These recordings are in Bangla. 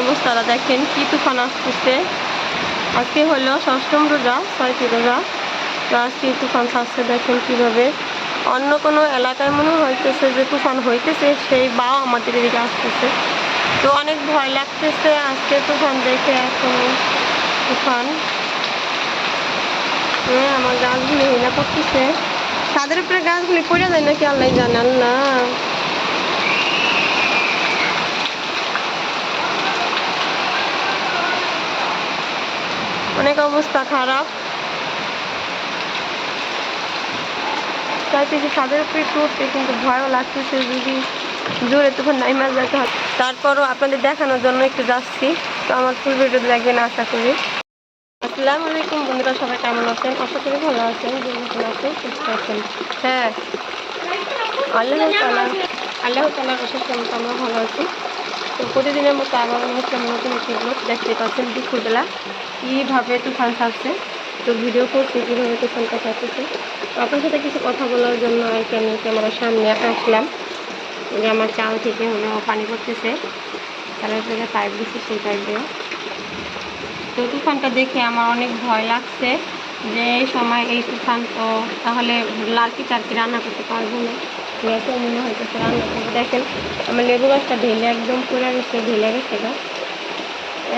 অবস্থাটা দেখেন কি তুফান আসতেছে। আজকে হলো ষষ্ঠম রোজা, ছয়টি রোজা। তো আজকে তুফান আসছে দেখেন কীভাবে। অন্য কোনো এলাকায় মনে হইতেছে যে তুফান হইতেছে, সেই বাও আমাদের এদিকে আসতেছে। তো অনেক ভয় লাগতেছে আজকে তুফান দেখে এখন তুফান। হ্যাঁ আমার গাছগুলি হিলা করতেছে। তাদের উপরে গাছগুলি পড়ে যায় নাকি আল্লাহ জানান না। অনেক অবস্থা খারাপ। চাইতেছি ছাদের উপরে উঠতে কিন্তু ভয়ও লাগতেছে, যদি জোরে তখন নাইমার যেতে হয়। তারপরও আপনাদের দেখানোর জন্য একটু যাচ্ছি। তো আমার ফুল ভিডিও দেখবেন, আশা করি। আসসালামু আলাইকুম বন্ধুরা, সবাই কেমন আছেন? আশা করি ভালো আছেন যেখানে আছেন, সুস্থ আছেন। হ্যাঁ। আল্লাহ তালা আল্লাহ তালার মতো আমরা ভালো আছি। তো প্রতিদিনের মতো আবার মুসলাম নতুন একটি ব্লগ দেখতে পাচ্ছেন দুপুরবেলা। কীভাবে তুফান থাকছে তো ভিডিও করছি, কীভাবে তুফানটা ছাড়তেছে। তো আপনার সাথে কিছু কথা বলার জন্য আর কি আমি ক্যামেরার সামনে আসলাম। যে আমার চাল থেকে হলো পানি পড়তেছে। চালের থেকে পাইপ দিচ্ছে সেই পাইপ দিয়ে তো তুফানটা দেখে আমার অনেক ভয় লাগছে যে সময় এই তুফান তো তাহলে লালকি চারকি রান্না করতে পারব না। গ্যাসও মনে হইতেছে রান্না দেখেন, আমার লেবু গাছটা ঢেলে একদম পুরা গেছে, ঢেলে গেছে গা।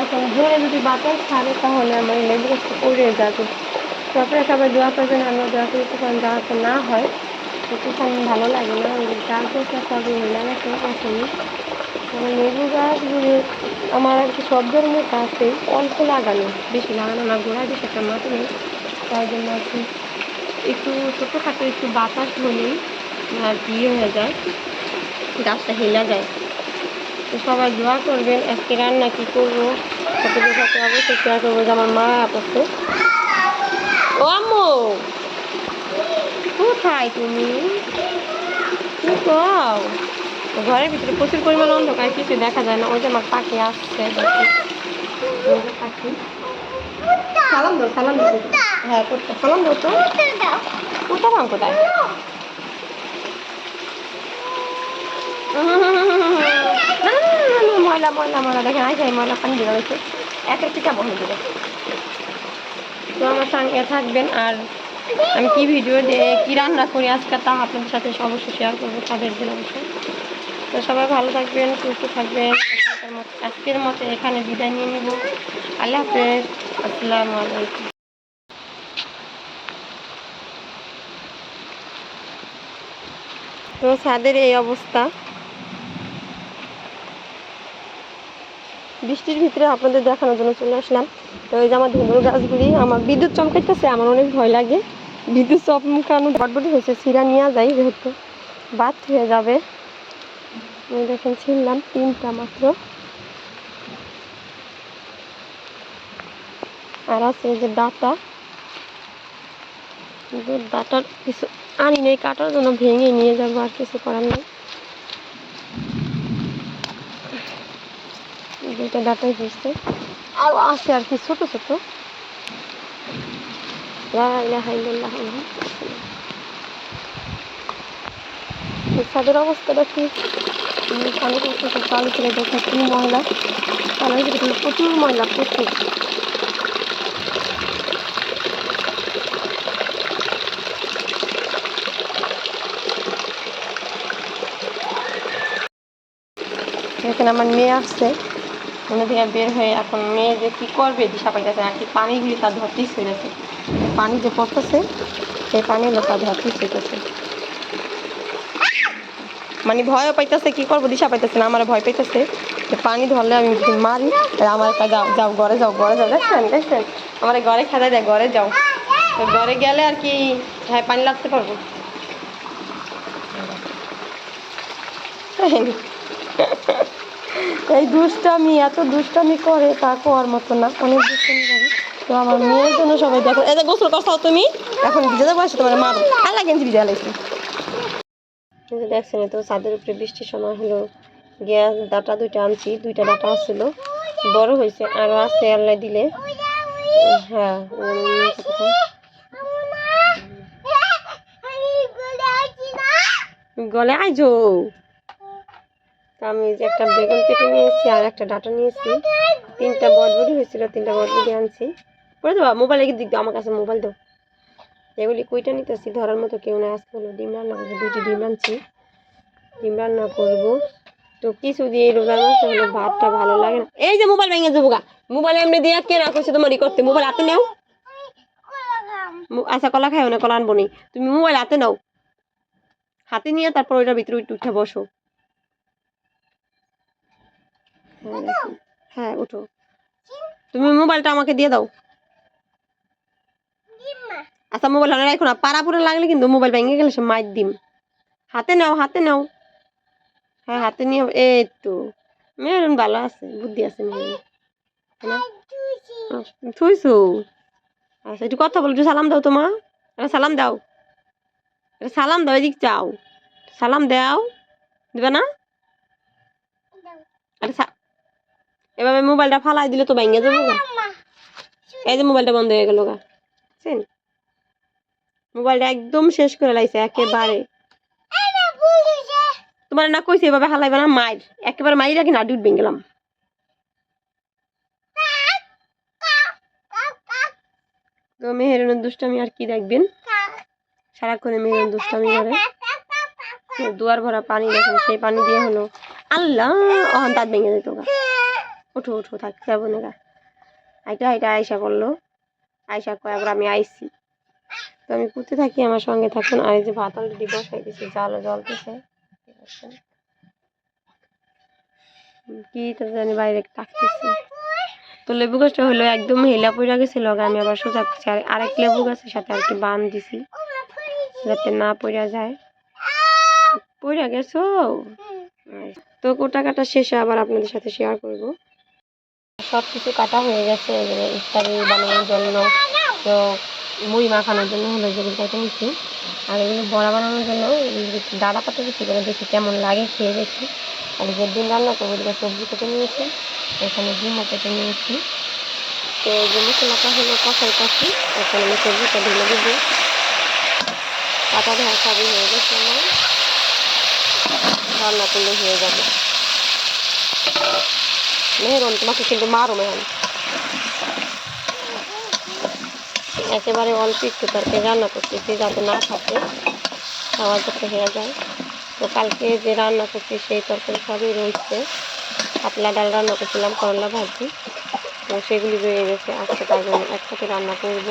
এখন জোরে যদি বাতাস ছাড়ে, তাহলে আমার লেবু গাছটা উড়ে যাবে। তো আপনারা সবাই দোয়া করবেন আমরা দোয়া করি তুফান যাওয়াতে না হয় তো তুফান ভালো লাগে না। ওই গাছ গাছটা সবই হয়ে গেছে এখনই মানে লেবু গাছগুলি আমার আর কি সব ধরনের গাছে অল্প লাগানো, বেশি লাগানো না গোড়া বেশি একটা নেই। তাই জন্য আর কি একটু ছোটোখাটো একটু বাতাস হলেই ইয়ে হয়ে যায় গাছটা হেলা যায়। তো সবাই দোয়া করবেন আজকে রান্না কী করব আপনাদের সাথে অবশ্যই শেয়ার করব যে আমার মা আপসে ও আম্মু কোথায় তুমি? কি কও? ঘরের ভিতরে প্রচুর পরিমাণ অন্ধকার কিছু দেখা যায় না। ওই যে আমার পাখি আসছে পাখি। সালাম দাও সালাম দাও। হ্যাঁ সালাম দাও তো। কোথা পাম কোথায়? ময়লা ময়লা ময়লা দেখেন আই যাই ময়লা পানি দিয়ে রয়েছে একের পিঠা বন্ধ দেবে তো আমার সঙ্গে থাকবেন আর আমি কি ভিডিও কী রান্না করি আজকে তা আপনাদের সাথে অবশ্যই শেয়ার করব তাদের দিন অবশ্যই তো সবাই ভালো থাকবেন সুস্থ থাকবেন আজকের মতো এখানে বিদায় নিয়ে নিব আল্লাহ হাফেজ আসসালামু আলাইকুম তো ছাদের এই অবস্থা। বৃষ্টির ভিতরে আপনাদের দেখানোর জন্য চলে আসলাম। তো এই যে আমার ধুলোর গাছগুলি, আমার বিদ্যুৎ চমকাইতেছে, আমার অনেক ভয় লাগে। বিদ্যুৎ চমকানো বটবটি হয়েছে সিরা নিয়ে যাই যেহেতু। বাদ হয়ে যাবে। আমি দেখেন ছিললাম তিনটা মাত্র। আর আছে যে ডাটা। ডাটার কিছু আনি নেই, কাটার জন্য ভেঙে নিয়ে যাব, আর কিছু করার নেই। দুইটা ডাটাই হয়েছে আর আছে আর কি, ছোট ছোট। ছাদের অবস্থাটা কি? আমি পানি করতেছে চালু করে দেখি কি ময়লা? পানির ভিতরে প্রচুর ময়লা, প্রচুর। এখানে আমার মেয়ে আসছে। মনে থেকে বের হয়ে এখন মেয়ে যে কী করবে দিশা পাইতেছে আর কি পানিগুলি তার ধরতেই ছেড়েছে পানি যে পড়তেছে, সেই পানি হলো তার ধরতেই ছেড়েছে মানে ভয়ও পাইতেছে, কি করব দিশা পাইতেছে না আমার ভয় পাইতেছে পানি ধরলে আমি যদি মারি আমার একটা যাও যাও, ঘরে যাও ঘরে যাও, দেখছেন দেখছেন? আমার ঘরে খেলা দেয়, ঘরে যাও। তো ঘরে গেলে আর কি হ্যাঁ পানি লাগতে পারব। এই দুষ্টামি, এত দুষ্টামি করে তা কোয়ার মতো না, অনেক দুষ্টামি করে। তো আমার মেয়ের জন্য সবাই দেখো যে গোসল করছাও তুমি? এখন ভিজে বয়সে তোমার মারো আল্লাহ গেঞ্জি ভিজে এই যে দেখছেন তো ছাদের উপরে বৃষ্টির সময় হলো, গ্যাস, ডাটা দুইটা আনছি, দুইটা ডাটা আসছিল বড় হয়েছে আরও আছে আল্লাহ দিলে। হ্যাঁ গলে আইজো। আমি যে একটা বেগুন কেটে নিয়েছি আর একটা ডাটা নিয়েছি। তিনটা বটবডি হয়েছিল, তিনটা বটবডি আনছি। পরে দেবো মোবাইল এগিয়ে দিক আমার কাছে মোবাইল দাও। এগুলি কুইটা নিতেছি, ধরার মতো কেউ না আজকে হলো ডিম রান্না করব, দুইটি ডিম আনছি। ডিম রান্না করব। তো কিছু দিয়ে রোজার মাসে হলো ভাতটা ভালো লাগে না। এই যে মোবাইল ভেঙে যাব গা। মোবাইল এমনি দিয়ে কে না করছে তোমার ই করতে। মোবাইল হাতে নাও। আচ্ছা কলা খাইও না, কলা আনব নি। তুমি মোবাইল হাতে নাও। হাতে নিয়ে তারপর ওইটার ভিতরে উঠে বসো। হ্যাঁ। হ্যাঁ উঠো। তুমি মোবাইলটা আমাকে দিয়ে দাও। আচ্ছা মোবাইল হাতে রাখো না। পাড়া পুরা লাগলে কিন্তু মোবাইল ভেঙে গেলে সে মাইর দিম। হাতে নাও হাতে নাও। হ্যাঁ হাতে নিয়ে এই তো। মেরুন ভালো আছে বুদ্ধি আছে মেরুন। থুইছো আচ্ছা একটু কথা বলো একটু সালাম দাও তোমা একটা সালাম দাও। একটা সালাম দাও এদিক চাও সালাম দাও। দিবে না? আরে এভাবে মোবাইলটা ফালাই দিলে তো ভেঙে যাব গা। এই যে মোবাইলটা বন্ধ হয়ে গেল গা। বুঝছেন মোবাইলটা একদম শেষ করে লাইছে একেবারে। তোমার না কইছে এভাবে হালাইবে না মাইর। একেবারে মাইর রাখি না ডিউট ভেঙে গেলাম। তো মেহেরুনের দুষ্টামি আর কি দেখবেন? সারাক্ষণে মেহেরুন দুষ্টামি করে। দুয়ার ভরা পানি দেখেন সেই পানি দিয়ে হলো। আল্লাহ অহন তার ভেঙে যেত গা। উঠো উঠো, থাক যাব না গা আইটা আইটা আয়সা করল আয়সা কয়, আবার আমি আইসি তো আমি পুঁতে থাকি, আমার সঙ্গে থাকুন। আর এই যে ভাত অলরেডি বসাই দিছি, জালও জ্বলতেছে। কি তো জানি বাইরে ডাকতেছে। তো লেবু গাছটা হলো একদম হেলা পড়ে গেছিল আমি আবার সোজা করছি। আর আরেক লেবু গাছের সাথে আর কি বান দিছি, যাতে না পড়া যায়। পড়ে গেছো? তো কোটা কাটা শেষে আবার আপনাদের সাথে শেয়ার করব। সব কিছু কাটা হয়ে গেছে এবারে ইফতারি বানানোর জন্য। তো মুড়ি মাখানোর জন্য হলো যেগুলো কেটে নিচ্ছি। আর এগুলো বড়া বানানোর জন্য ডাটা পাতা বেশি করে দেখি কেমন লাগে, খেয়ে দেখি। আর যে ডিম রান্না করব এদিকে সবজি কেটে নিয়েছি। এখানে ডিমও কেটে নিয়েছি। তো এই যে মশলাটা হলো কষাই কষি, এখন আমি সবজিটা ঢেলে দেবো। কাটা ধোয়া সবই হয়ে গেছে আমার। রান্না করলে হয়ে যাবে। মেহরন, তোমাকে কিন্তু মারো মেহরন। একেবারে অল্প একটু তরকারি রান্না করতেছি যাতে না থাকে খাওয়ার করতে হয়ে যায়। তো কালকে যে রান্না করছি, সেই তরকারি সবই রয়েছে। পাতলা ডাল রান্না করছিলাম, করলা ভাজি। তো সেগুলি রয়ে গেছে, আজকে তার জন্য একসাথে রান্না করব।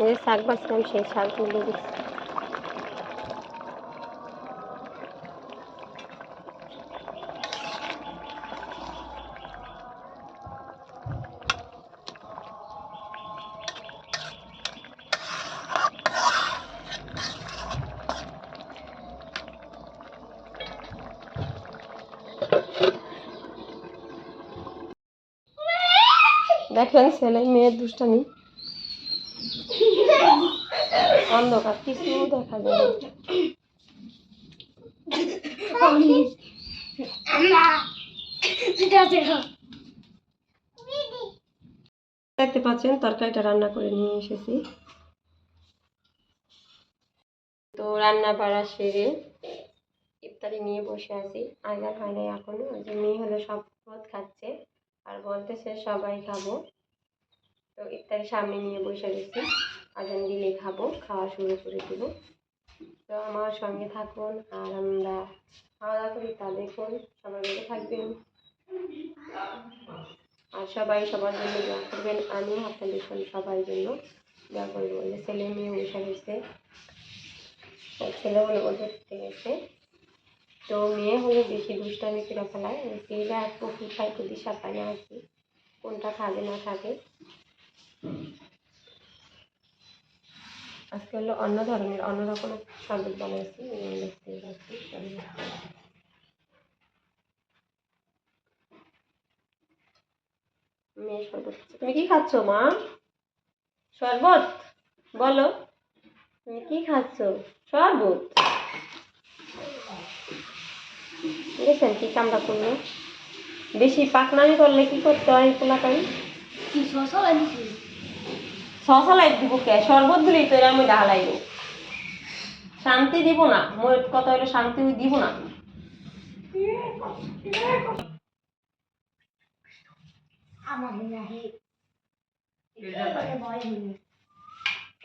যে শাক বাঁচলাম সেই শাকগুলো দিচ্ছি দেখেন ছেলে মেয়ের দুষ্টামি। অন্ধকার, কিছু দেখা যায়। দেখতে পাচ্ছেন, তরকারিটা রান্না করে নিয়ে এসেছি। তো রান্না বাড়া সেরে ইফতারি নিয়ে বসে আছি। আজান হয় নাই এখনও যে মেয়ে হলো সব পথ খাচ্ছে, আর বলতেছে সবাই খাব। তো ইফতারি সামনে নিয়ে বসে গেছি। আজান দিলে খাব খাওয়া শুরু করে দেবো। তো আমার সঙ্গে থাকুন আর আমরা খাওয়া দাওয়া করি, তা দেখুন। সবাই মিলে থাকবেন। আর সবাই সবার জন্য দোয়া করবেন। আমি আপনাদের জন্য সবার জন্য দোয়া করব। যে ছেলে মেয়ে গেছে আর ছেলে হলো ওদের গেছে তো মেয়ে হলে বেশি দুষ্টামি করে ফেলায়। মেয়েরা এক পুকুর খায় তো দিশা পায় না আর কি কোনটা খাবে না খাবে। আজকে হলো অন্য ধরনের অন্যরকম শরবত বানিয়েছি এই দেখতেই পাচ্ছি মেয়ে শরবত তুমি কি খাচ্ছ, মা? শরবত? বলো। তুমি কি খাচ্ছ? শরবত? দেখছেন কি কামটা করল। বেশি পাকনামি করলে কি করতে হয় পোলাটাই কি শশা লাগিয়েছি সহলাই দিব কে? শরবত দিলেই তো আমি মধ্যে হালাই শান্তি দিব না। মোর কথা হলো শান্তি দিব না।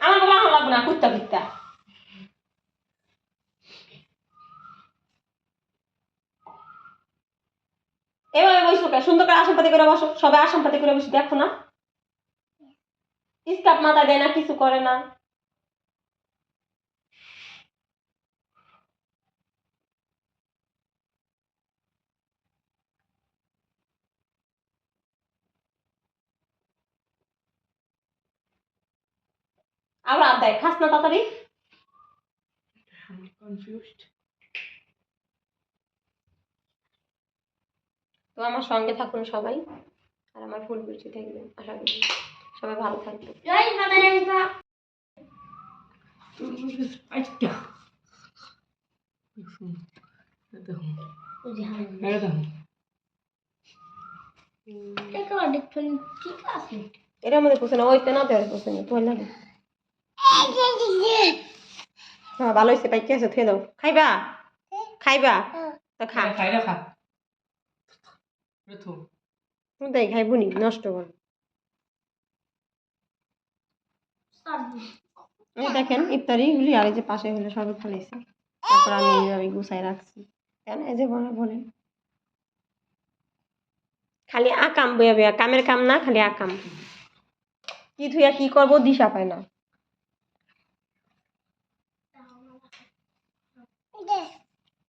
আমার বাবা আমার লাগবে না কুত্তা কুত্তা। এভাবে বসবো কে? সুন্দর করে আসন পাতি করে বসো। সবাই আসন পাতি করে বসে দেখো না। স্কাপ মাথা দেয় না কিছু করে না। আবার আর দেয় খাস না তাড়াতাড়ি. তো আমার সঙ্গে থাকুন সবাই আর আমার ফুল বৃষ্টি থাকবেন আশা করি। সবাই ভালো থাকবে। দেখুন এটা দেখুন। পোষে না ওইতে না দেওয়ার পোষে না তোর লাগে হ্যাঁ ভালো হয়েছে পাইকে আছে থুয়ে দাও। খাইবা? খাইবা? তো খা। খাই না খা। তুমি তাই খাইবুনি নষ্ট কর। এই দেখেন, ইফতারি গুলি আর এই যে পাশে হলে শরবত ফেলেছি তারপর আমি এইভাবে গুছাই রাখছি। কেন? এই যে বলে বলেন খালি আকাম বইয়া বইয়া, কামের কাম না, খালি আকাম। কি থুইয়া কি করব দিশা পায় না।